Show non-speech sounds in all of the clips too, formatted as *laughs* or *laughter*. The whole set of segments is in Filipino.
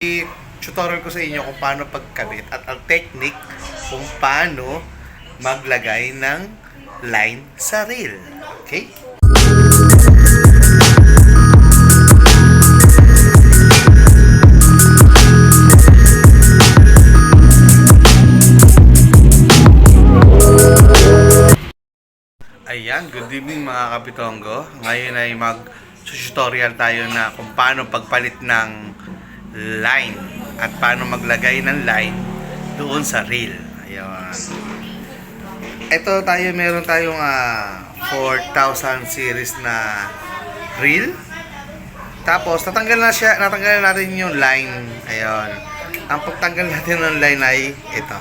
i-tutorial ko sa inyo kung paano pagkabit at ang technique kung paano maglagay ng line sa reel. Okay? Ayan, good evening mga kapitongo. Ngayon ay mag-tutorial tayo na kung paano pagpalit ng line at paano maglagay ng line doon sa reel. Ayan. Ito tayo, meron tayong ah, 4,000 series na reel. Tapos, natanggal na siya, natanggal natin yung line. Ayun. Ang pagtanggal natin ng line ay ito.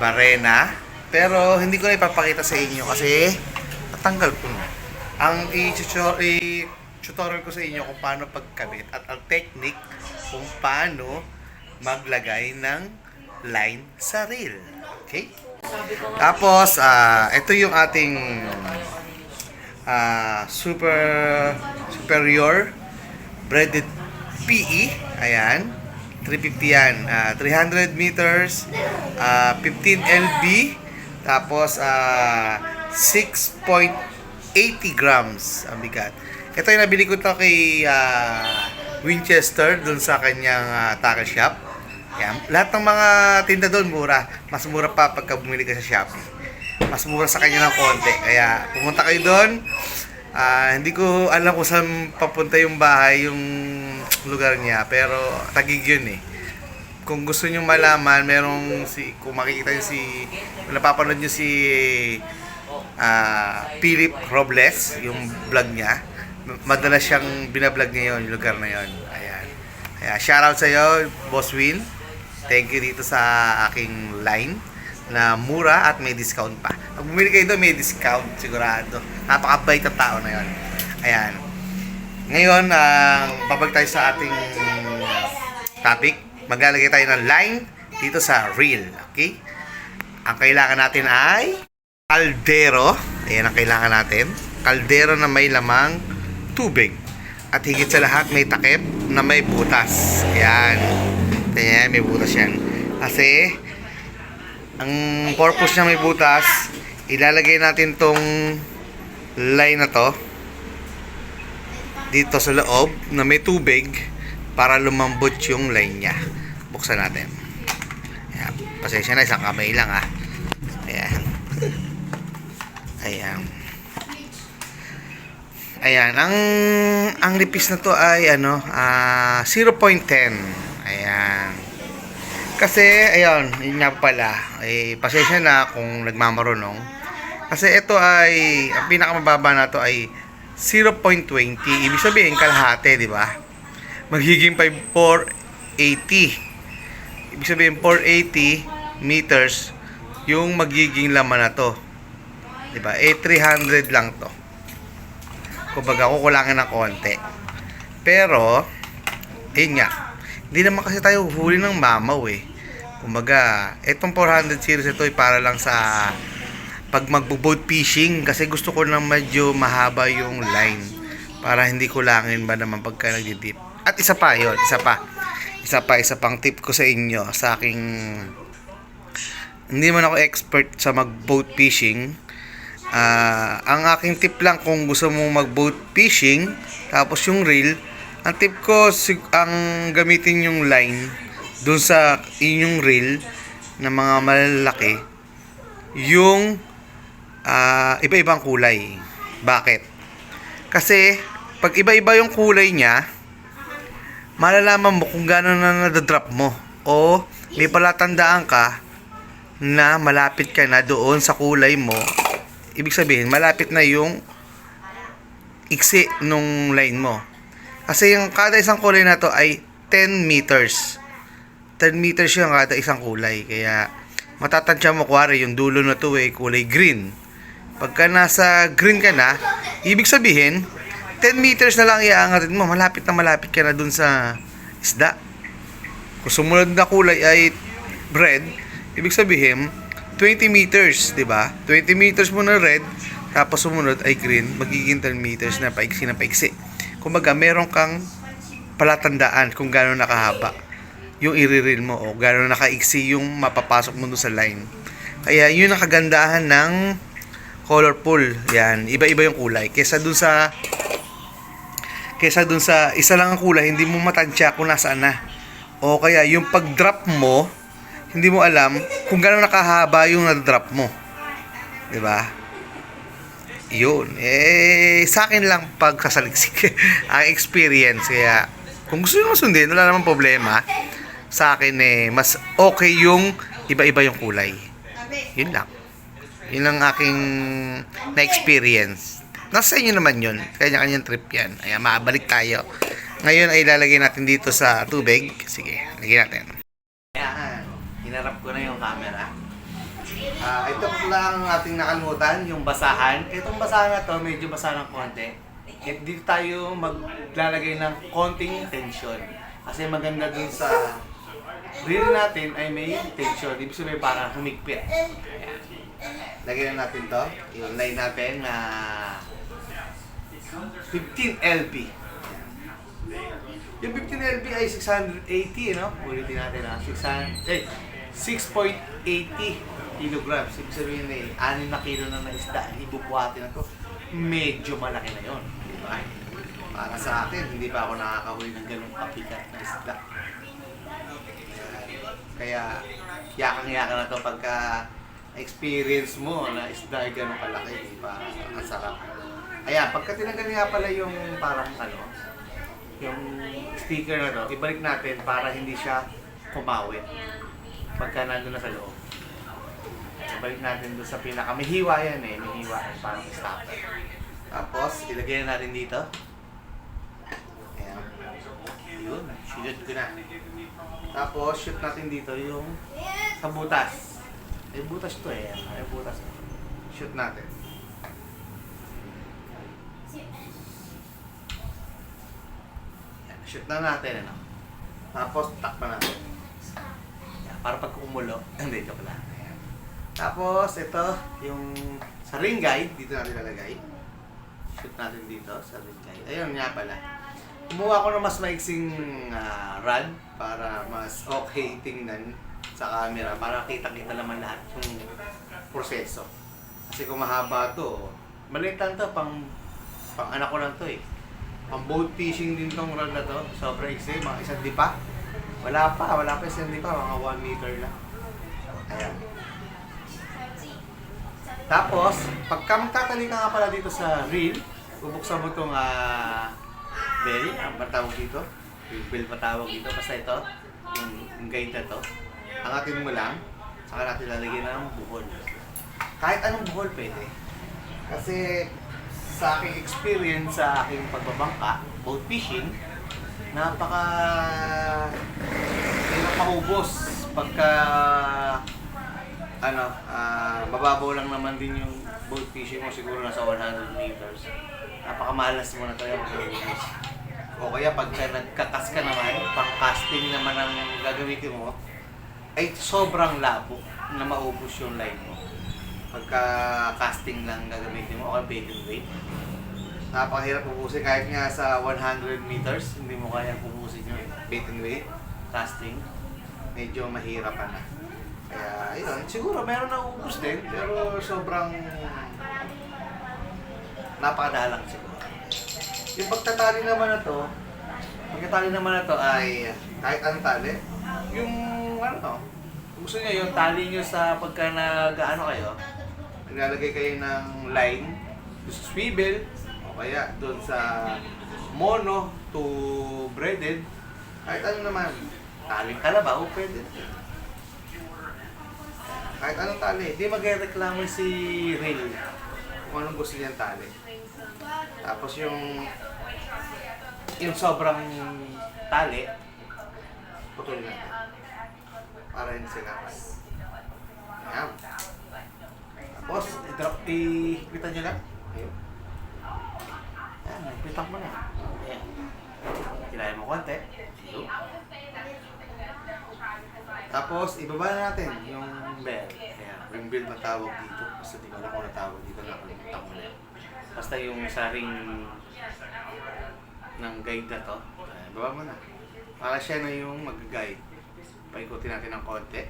Barena. Pero hindi ko na ipapakita sa inyo kasi natanggal ko na. Ang i-tutor- i-tutorial ko sa inyo kung paano pagkabit at ang technique kung paano maglagay ng line sa reel. Okay? Tapos, ah ito yung ating ah super superior breaded PE. Ayan. 350 yan. Ah, 300 meters. ah 15 lb. Tapos, ah 6.80 grams ang bigat. Ito yung nabili ko to kay ah, Winchester dun sa kanyang ah, tackle shop. Yan. Lahat ng mga tinda doon mura. Mas mura pa pagka bumili ka sa Shopee. Mas mura sa kanya ng konti. Kaya pumunta kayo doon. Ah, hindi ko alam kung saan papunta yung bahay, yung lugar niya. Pero tagig yun eh. Kung gusto niyo malaman, merong si kung makikita niyo si kung napapanood niyo si ah Philip Robles, yung vlog niya. Madalas siyang binablog niya yun, yung lugar na yun. Ayan. Kaya shoutout sa iyo, Boss Will. Thank you dito sa aking line na mura at may discount pa. Pag bumili kayo doon, may discount sigurado. Napakabait ng tao na yon. Ayan. Ngayon, ang babag tayo sa ating topic. Maglalagay tayo ng line dito sa reel. Okay? Ang kailangan natin ay kaldero. Ayan ang kailangan natin. Kaldero na may lamang tubig. At higit sa lahat, may takip na may butas. Ayan. Ayan, may butas yan. Kasi, ang purpose niya may butas, ilalagay natin tong line na to dito sa loob na may tubig para lumambot yung line niya. Buksan natin. Ayan. Pasensya na, isang kamay lang ah. Ayan. Ayan. Ayan, ang ang nipis na to ay ano, ah 0.10. Ayan. Kasi ayun, yun nga pala, eh pasensya na kung nagmamarunong. Kasi ito ay ang pinakamababa na to ay 0.20. Ibig sabihin kalahati, di ba? Magiging 480. Ibig sabihin 480 meters yung magiging laman na to. Di ba? Eh 300 lang to kumbaga kukulangan ng konti. Pero, ayun nga, hindi naman kasi tayo huli ng mamaw eh. Kumbaga, itong 400 series ito ay para lang sa pag magbo-boat fishing kasi gusto ko na medyo mahaba yung line para hindi kulangin ba naman pagka nagdidip. At isa pa yon isa pa. Isa pa, isa pang tip ko sa inyo sa aking hindi man ako expert sa mag-boat fishing Ah, ang aking tip lang kung gusto mong mag-boat fishing, tapos yung reel, ang tip ko ang gamitin yung line dun sa inyong reel na mga malalaki, yung ah, iba-ibang kulay. Bakit? Kasi pag iba-iba yung kulay niya, malalaman mo kung gano'n na nadadrop mo. O may palatandaan ka na malapit ka na doon sa kulay mo ibig sabihin, malapit na yung iksi nung line mo. Kasi yung kada isang kulay na to ay 10 meters. 10 meters yung kada isang kulay. Kaya matatansya mo kuwari yung dulo na to ay kulay green. Pagka nasa green ka na, ibig sabihin, 10 meters na lang iaangatin mo. Malapit na malapit ka na dun sa isda. Kung sumunod na kulay ay red, ibig sabihin, 20 meters, 'di ba? 20 meters mo na red, tapos sumunod ay green, magiging 10 meters na paiksi na paiksi. Kumbaga, meron kang palatandaan kung gaano nakahaba. yung i-reel mo o gano'n nakaiksi yung mapapasok mo sa line. Kaya yun ang kagandahan ng colorful. Yan, iba-iba yung kulay. Kesa dun sa kesa dun sa isa lang ang kulay, hindi mo matansya kung nasaan na. O kaya yung pag-drop mo, hindi mo alam kung gaano nakahaba yung na-drop mo. 'Di ba? Yun. Eh, sa akin lang pagkasaliksik *laughs* ang experience. Kaya, kung gusto nyo sundin, wala namang problema. Sa akin eh, mas okay yung iba-iba yung kulay. Yun lang. Yun ang aking na-experience. Nasa inyo naman yun. Kanya-kanyang trip yan. Ayan, maabalik tayo. Ngayon ay ilalagay natin dito sa tubig. Sige, lagyan natin. Hinarap ko na yung camera. Ah, ito lang ang ating nakalimutan, yung basahan. Itong basahan na to, medyo basa ng konti. At dito tayo maglalagay ng konting tension. Kasi maganda dun sa reel natin ay may tension. Ibig sabihin parang humigpit. Ayan. Lagyan na natin to. Yung line natin na 15 LB. Yung 15 LB ay 680, no? Ulitin natin ha. 600, eh, 6.80 kilograms. Ibig sabihin eh, 6 na kilo na na isda. Ibubuhati na to. Medyo malaki na yon, Di? Para sa akin, hindi pa ako nakakahuli ng ganung kapikat na isda. Kaya, yakang-yakan na to pagka experience mo na isda ay ganun kalaki, di? Ang sarap. Ayan, pagka tinanggal nga pala yung parang ano, yung sticker na to, ibalik natin para hindi siya kumawit. Pagka nandun na sa loob. Ibalik natin doon sa pinaka, may hiwa yan eh, may hiwa yan, parang stopper. Tapos, ilagay na natin dito. Ayan. Yun, shoot ko na. Tapos, shoot natin dito yung sa butas. Ay, butas to eh. Ay, butas. Shoot natin. Yan, shoot na natin, ano. Tapos, takpan natin. Para pag kumulo, *laughs* hindi, joke lang. Tapos, ito, yung sa ring guide, dito natin lalagay. Shoot natin dito sa ring guide. Ayun nga pala. Kumuha ko ng mas maiksing ah, rod para mas okay tingnan sa camera para kita-kita naman lahat yung proseso. Kasi kung mahaba to, maliit lang to, pang, pang anak ko lang to eh. Pang boat fishing din tong rod na to. Sobrang iksi, mga isang dipa. Wala pa, wala pa isang dipa, mga 1 meter lang. Ayan. Tapos, pagka magtatali ka nga pala dito sa reel, bubuksan mo itong ah, bell, ang patawag dito. Yung bell patawag dito. Basta ito, yung, yung guide na to. Angatin mo lang, saka natin lalagyan ng buhol. Kahit anong buhol pwede. Kasi sa aking experience sa aking pagbabangka, boat fishing, napaka maubos pagka ano, ah, mababaw lang naman din yung boat fishing mo siguro nasa 100 meters. Napakamalas mo na tayo mag-ubos. O kaya pagka nagkakas ka naman, pang casting naman ang gagamitin mo, ay sobrang labo na maubos yung line mo. Pagka casting lang gagamitin mo, o bait and weight. Napakahirap ubusin kahit nga sa 100 meters, hindi mo kaya ubusin yung bait and weight, casting. Medyo mahirapan na. Kaya, yun. Siguro meron na ubus din, pero sobrang napakadalang siguro. Yung pagtatali naman na to, pagtatali naman na to ay kahit anong tali, yung ano to, gusto niya yung tali nyo sa pagka nag-ano kayo, naglalagay kayo ng line, sa swivel, o kaya doon sa mono to braided, kahit ano naman, taling kalabaw, pwede. Kahit anong tali, di magreklamo si Rail kung anong gusto niyang tali. Tapos yung yung sobrang tali, putulin natin. Para hindi sigapas. Ayan. Tapos, i-drop, i-higpitan nyo lang. Ayun. Ayan, higpitan mo na. Ayan. Kilayan mo konti. Ayun. Tapos, ibaba na natin yung bell. Ayan, ring bell matawag dito. Basta di ko alam kung natawag dito, nakalimutan ko na yun. Basta yung sa ring ng guide na to, ayan, baba mo na. Para siya na yung mag-guide. Paikutin natin ng konti.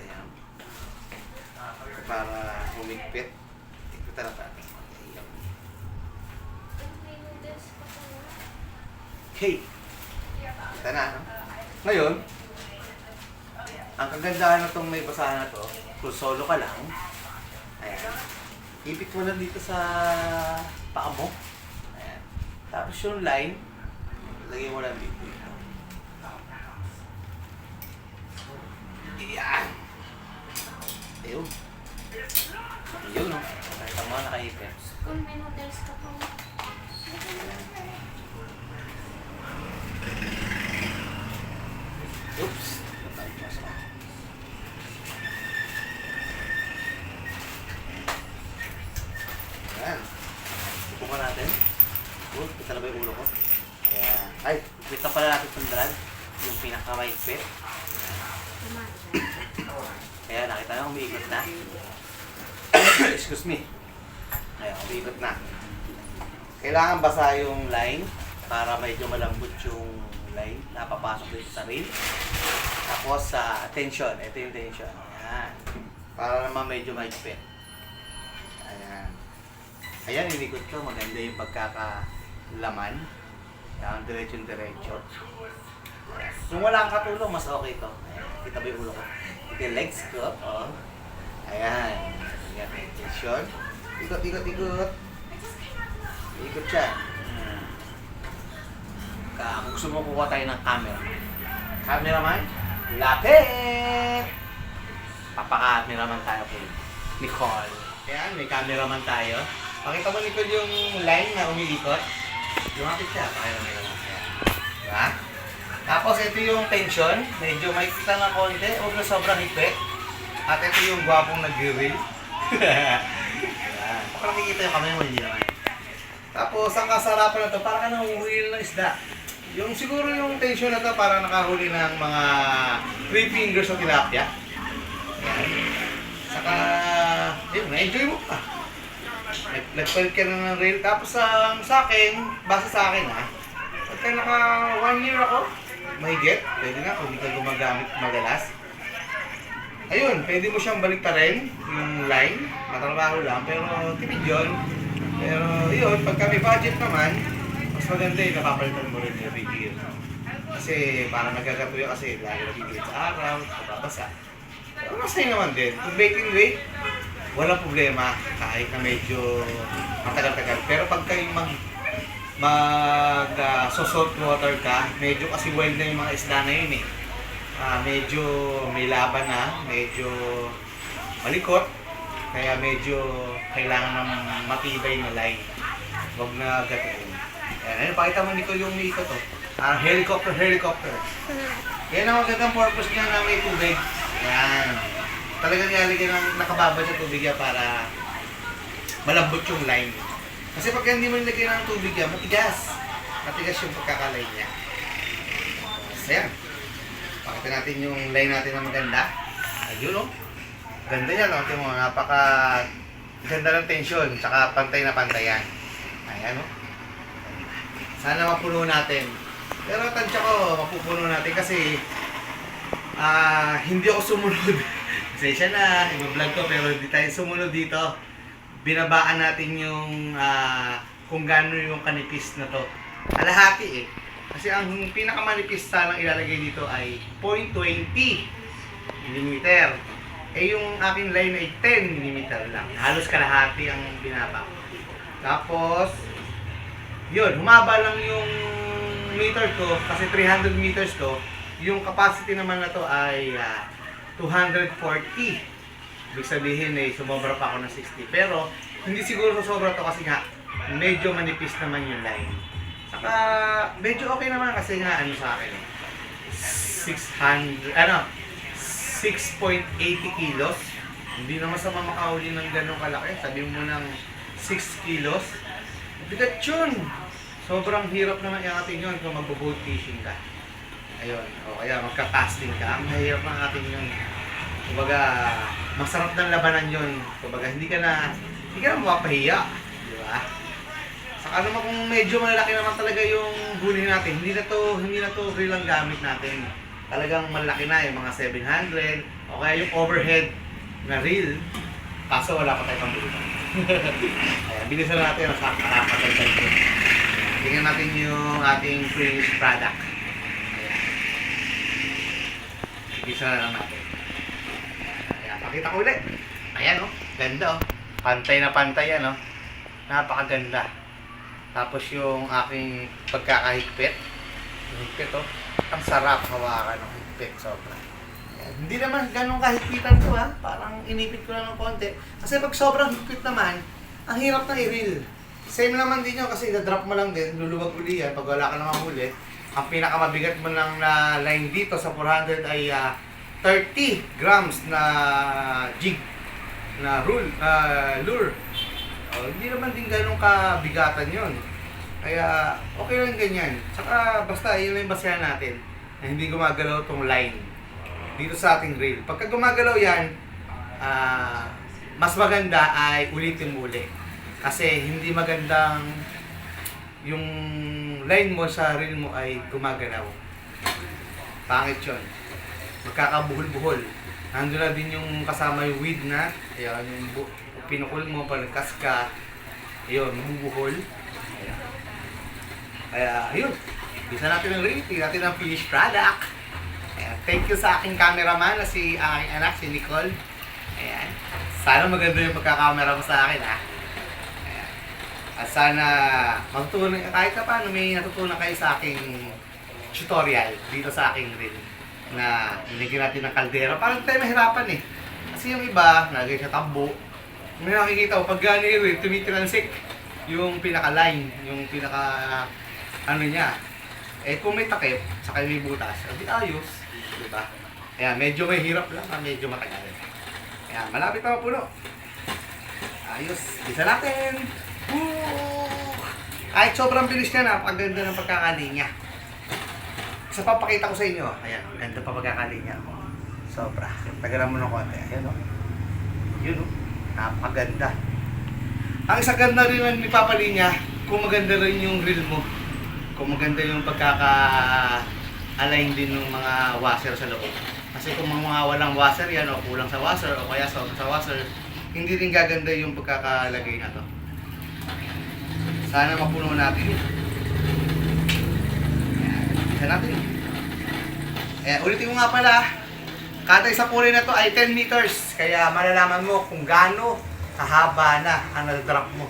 Ayan. Para humigpit. Ikutan natin. Ayan. Okay. Kita na, no? Ngayon, ang kagandahan na itong may basahan na to, kung solo ka lang, ayan, ipit mo lang dito sa paa mo. Ayan. Tapos yung line, lagay mo lang dito. Ayan. Ayun. Ayun, no? Nakita mo, nakaipit. Kung may noodles ka pa. Oops. Natay mo sa Ayan. Upo ka natin. Oh, kita na ba yung ulo ko? Ayan. Ay, kita pala natin itong drag. Yung pinakamaigpit. Kaya nakita na, umiikot na. Excuse me. Ayan, umiikot na. Kailangan basa yung line para medyo malambot yung line na papasok dito sa rail. Tapos sa tension, ito yung tension. Ayan. Para naman medyo maigpit. Ayan. Ayan, inikot ko. Maganda yung pagkakalaman. Ayan, diretso-diretso. Kung wala kang katulong, mas okay to. Ayan, kita ba yung ulo ko? Ito yung legs ko. Oh. Ayan. Ayan, may tension. Ikot, ikot, ikot. Ikot siya. Ka, kung gusto mo kukuha tayo ng camera. Cameraman, lapit! Papaka-cameraman tayo kay Nicole. Ayan, may cameraman tayo. Pakita mo Nicole yung line na umiikot. Lumapit siya, pakita mo siya. Diba? Tapos ito yung tension, medyo may kita na konti, huwag na sobrang higpit. At ito yung gwapong nag-grill. *laughs* Baka nakikita yung kamay mo, hindi naman. Tapos ang kasarapan na to, parang ka nanguhuli ng isda. Yung siguro yung tension na to, parang nakahuli ng mga 3 fingers of tilapia. Saka, yun, na-enjoy mo pa. Nag- Nagpalit ka na ng rail. Tapos ang sa akin, base sa akin ha, pagka naka 1 year ako, mahigit, pwede na kung hindi ka gumagamit madalas. Ayun, pwede mo siyang baliktarin, yung line, matrabaho lang, pero tipid yun. Pero yun, pagka may budget naman, mas maganda yung napapalitan mo rin every year. Kasi parang nagkakatuyo kasi lagi nagigilid sa araw, nababasa. Pero masaya naman din. Kung baking weight, walang problema kahit na medyo matagal-tagal. Pero pag kayo mag mag uh, so salt water ka, medyo kasi wild na yung mga isda na yun eh. Ah, medyo may laban na, medyo malikot, kaya medyo kailangan ng matibay na line. Huwag na gatuin. Ayan, ayun, pakita mo nito yung may ikot to. Ah, helicopter, helicopter. *laughs* Yan ang magandang purpose niya na may tubig. Yan. Talagang nilalagyan ng nakababa sa tubig yan para malambot yung line. Kasi pag hindi mo nilagyan ng tubig yan, matigas. Matigas yung pagkakalay niya. So yan. Pakita natin yung line natin na maganda. Ayun oh. Ganda yan oh. Tingnan mo, napaka ganda ng tension. Tsaka pantay na pantay yan. Ayan oh. Sana mapuno natin. Pero tansya ko, mapupuno natin kasi ah hindi ako sumunod. *laughs* Pasensya na, i-vlog ko pero hindi tayo sumunod dito. Binabaan natin yung ah, kung gaano yung kanipis na to. Kalahati eh. Kasi ang pinakamanipis sanang ilalagay dito ay 0.20 mm. Eh yung aking line ay 10 mm lang. Halos kalahati ang binaba. Tapos, yun, humaba lang yung meter ko kasi 300 meters ko. Yung capacity naman na to ay ah, 240. Ibig sabihin eh, sumobra pa ako ng 60. Pero, hindi siguro sobra to kasi nga, medyo manipis naman yung line. Saka, medyo okay naman kasi nga, ano sa akin, 600, ano, 6.80 kilos. Hindi naman sa makahuli ng ganong kalaki. Sabi mo ng 6 kilos. Bigat yun. Sobrang hirap naman iatin yun kung mag-boat fishing ka. Ayun. O kaya magka-casting ka. Ang mahirap ng atin yun. Kumbaga, masarap ng labanan yun. Kumbaga, hindi ka na, hindi ka na mapapahiya. Di ba? Saka naman kung medyo malalaki naman talaga yung huli natin, hindi na to, hindi na to reel ang gamit natin. talagang malaki na yung mga 700 o kaya yung overhead na reel kaso wala pa tayong pambulutan. *laughs* Ayan, bilisan natin ang nakakatagdag ko. Tingnan natin yung ating finished product. Ayan. Bilisan na lang natin. Pakita ko ulit. Ayan oh, ganda oh. Pantay na pantay yan oh. Napakaganda. Tapos yung aking pagkakahigpit. Yung higpit oh. Ang sarap hawakan ng higpit. Sobra. Ayan. Hindi naman ganun kahigpitan to ha. Parang inipit ko lang ng konti. Kasi pag sobrang higpit naman, ang hirap na i-reel. Same naman din yun kasi na-drop mo lang din, luluwag uli yan pag wala ka nang huli. Ang pinakamabigat mo lang na line dito sa 400 ay ah, 30 grams na jig na rule, ah, lure. Oh, hindi naman din ganun kabigatan yon. Kaya okay lang ganyan. Saka basta yun lang yung basehan natin na hindi gumagalaw tong line dito sa ating reel. Pagka gumagalaw yan, ah, mas maganda ay ulitin mo uli. Kasi hindi magandang yung line mo sa reel mo ay gumagalaw. Pangit yun. Magkakabuhol-buhol. Nandun na din yung kasama yung weed na, ayan, yung bu- pinukul mo, palagkas ka, yun, bubuhol. Ayan. Kaya, yun. Bisa natin ang tingnan natin ang finished product. Ayan. Thank you sa aking cameraman na si aking anak, si Nicole. Ayan. Sana maganda yung pagkakamera mo sa akin, ha? Ayan. At sana magtutunan kahit na paano may natutunan kayo sa aking tutorial dito sa aking reel na nilagyan natin ng kaldera. Parang tayo mahirapan eh. Kasi yung iba, nalagay sa tambo. May nakikita ko, pag gano'n yung reel, tumitiransik yung pinaka-line, yung pinaka, ano niya. Eh kung may takip, saka may butas, di ayos. Di ba? Kaya medyo may hirap lang, ah, medyo matagal. Kaya malapit na mapuno. Ayos, isa natin. Woo! Kahit sobrang bilis niya, napakaganda ng pagkakalinya. Isa pa pakita ko sa inyo. Ayan, ang ganda pa pagkakalinya. Sobra. Tagalan mo ng konti. Ayan o. Yun o. Napakaganda. Ang isa ganda rin ng ipapalinya, kung maganda rin yung reel mo. Kung maganda yung pagkaka-align din ng mga washer sa loob. Kasi kung mga walang washer yan o kulang sa washer o kaya sa, sa washer, hindi rin gaganda yung pagkakalagay na to. Sana mapuno natin yun. Ayan, isa natin. Eh, ulitin ko nga pala, kada isang kulay na to ay 10 meters. Kaya malalaman mo kung gaano kahaba na ang drop mo.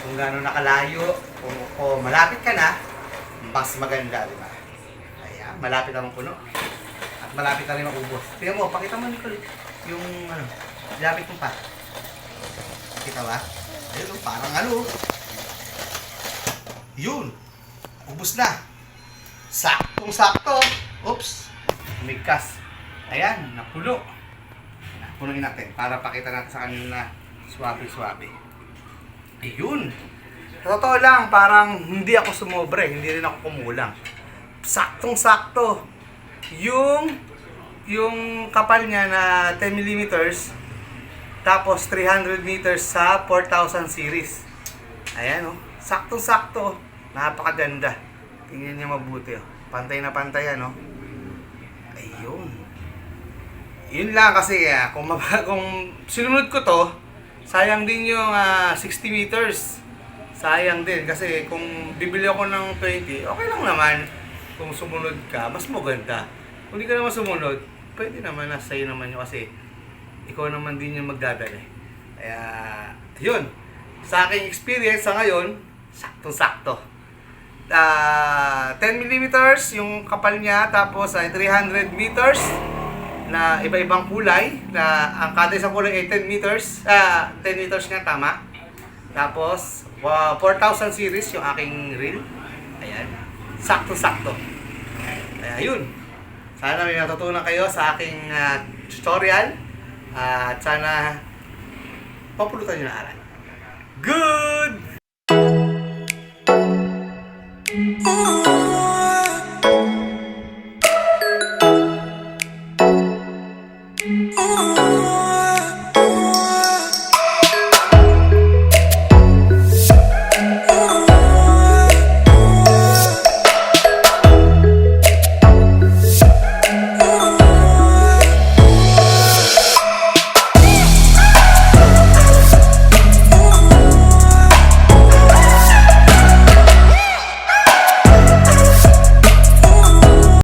Kung gaano nakalayo, kung o malapit ka na, mas maganda, di ba? Ayan, malapit na puno. At malapit na rin maubos. Tingnan mo, pakita mo Nicole, yung ano, lapit mo pa. Kita ba? Ayun, parang ano. Yun. Ubus na. Saktong sakto. Oops. Umigkas. Ayan, napuno. Punuin natin para pakita natin sa kanila na swabe-swabe. Ayun. Totoo lang, parang hindi ako sumobre, hindi rin ako kumulang. Saktong sakto. Yung yung kapal niya na 10 millimeters tapos 300 meters sa 4000 series. Ayan oh. Saktong-sakto. Napakaganda. Tingnan niyo mabuti oh. Pantay na pantay yan oh. Ayun. Yun lang kasi ah, kung, mab- *laughs* kung sinunod ko to, sayang din yung ah, 60 meters. Sayang din kasi kung bibili ako ng 20, okay lang naman. Kung sumunod ka, mas maganda. Kung hindi ka naman sumunod, pwede naman na sa'yo naman yun kasi ikaw naman din yung magdadala. Kaya, yun. Sa aking experience sa ngayon, saktong-sakto. Ah, 10 millimeters yung kapal niya, tapos ay 300 meters na iba-ibang kulay na ang kada isang kulay ay 10 meters ah 10 meters nga tama. Tapos wa- 4,000 series yung aking reel. Ayan sakto-sakto kaya yun sana may natutunan kayo sa aking ah, tutorial at sana papulutan nyo na aral. Good Oh.